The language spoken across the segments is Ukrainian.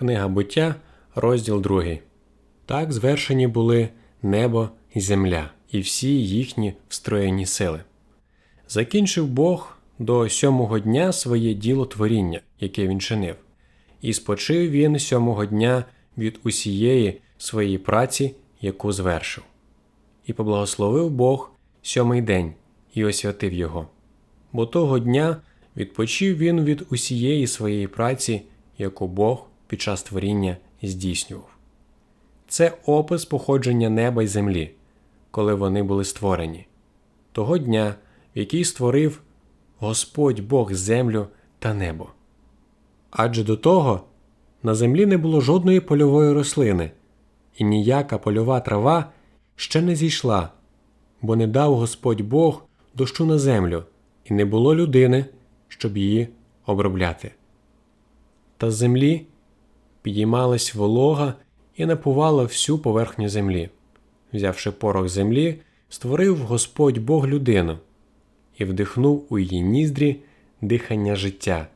Книга буття, розділ 2. Так звершені були небо і земля, і всі їхні встроєні сили. Закінчив Бог до сьомого дня своє діло творіння, яке він чинив, і спочив він сьомого дня від усієї своєї праці, яку звершив. І поблагословив Бог сьомий день і освятив його. Бо того дня відпочив він від усієї своєї праці, яку Бог під час творіння здійснював. Це опис походження неба й землі, коли вони були створені, того дня, в який створив Господь Бог землю та небо. Адже до того на землі не було жодної польової рослини, і ніяка польова трава ще не зійшла, бо не дав Господь Бог дощу на землю, і не було людини, щоб її обробляти. Та з землі підіймалась волога і напувала всю поверхню землі. Взявши порох землі, створив Господь Бог людину і вдихнув у її ніздрі дихання життя,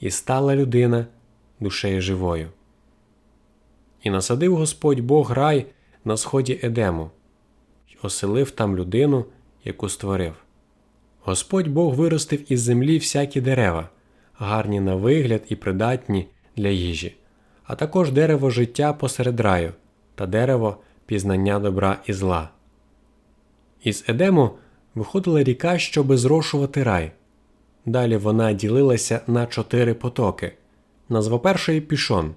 і стала людина душею живою. І насадив Господь Бог рай на сході Едему, й оселив там людину, яку створив. Господь Бог виростив із землі всякі дерева, гарні на вигляд і придатні для їжі, а також дерево життя посеред раю та дерево пізнання добра і зла. Із Едему виходила ріка, щоби зрошувати рай. Далі вона ділилася на чотири потоки. Назва першої пішон.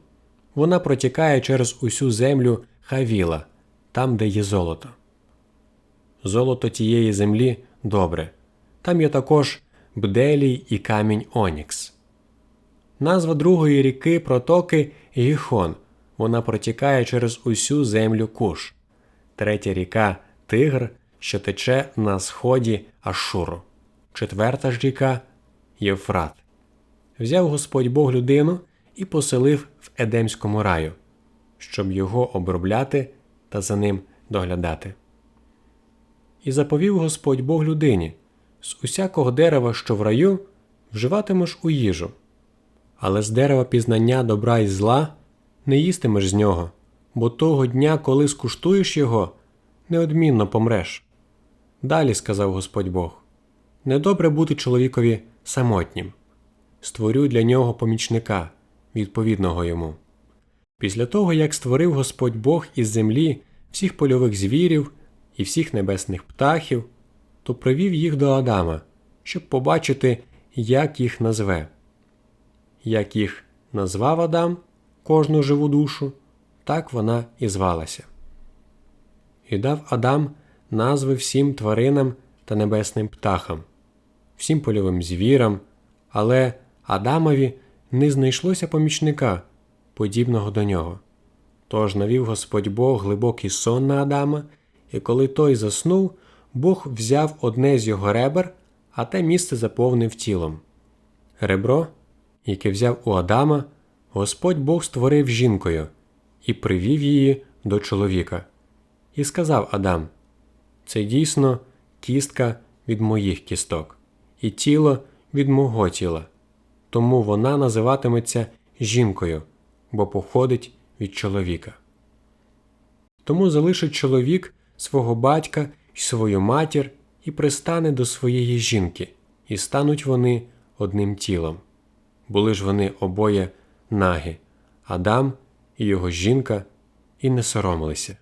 Вона протікає через усю землю Хавіла, там, де є золото. Золото тієї землі добре. Там є також бделій і камінь Онікс. Назва другої ріки протоки Гіхон. Вона протікає через усю землю Куш. Третя ріка Тигр, що тече на сході Ашуру. Четверта ж ріка Євфрат. Взяв Господь Бог людину і поселив в Едемському раю, щоб його обробляти та за ним доглядати. І заповів Господь Бог людині з усякого дерева, що в раю, вживатимеш у їжу, але з дерева пізнання добра і зла не їстимеш з нього, бо того дня, коли скуштуєш його, неодмінно помреш. Далі сказав Господь Бог: недобре бути чоловікові самотнім, створю для нього помічника, відповідного йому. Після того, як створив Господь Бог із землі всіх польових звірів і всіх небесних птахів, то привів їх до Адама, щоб побачити, як їх назве. Як їх назвав Адам, кожну живу душу, так вона і звалася. І дав Адам назви всім тваринам та небесним птахам, всім польовим звірам, але Адамові не знайшлося помічника, подібного до нього. Тож навів Господь Бог глибокий сон на Адама, і коли той заснув, Бог взяв одне з його ребер, а те місце заповнив тілом. Ребро, яке взяв у Адама, Господь Бог створив жінкою і привів її до чоловіка. І сказав Адам: Це дійсно кістка від моїх кісток, і тіло від мого тіла. Тому вона називатиметься жінкою, бо походить від чоловіка. Тому залишить чоловік свого батька й свою матір і пристане до своєї жінки, і стануть вони одним тілом. Були ж вони обоє наги Адам і його жінка, і не соромилися.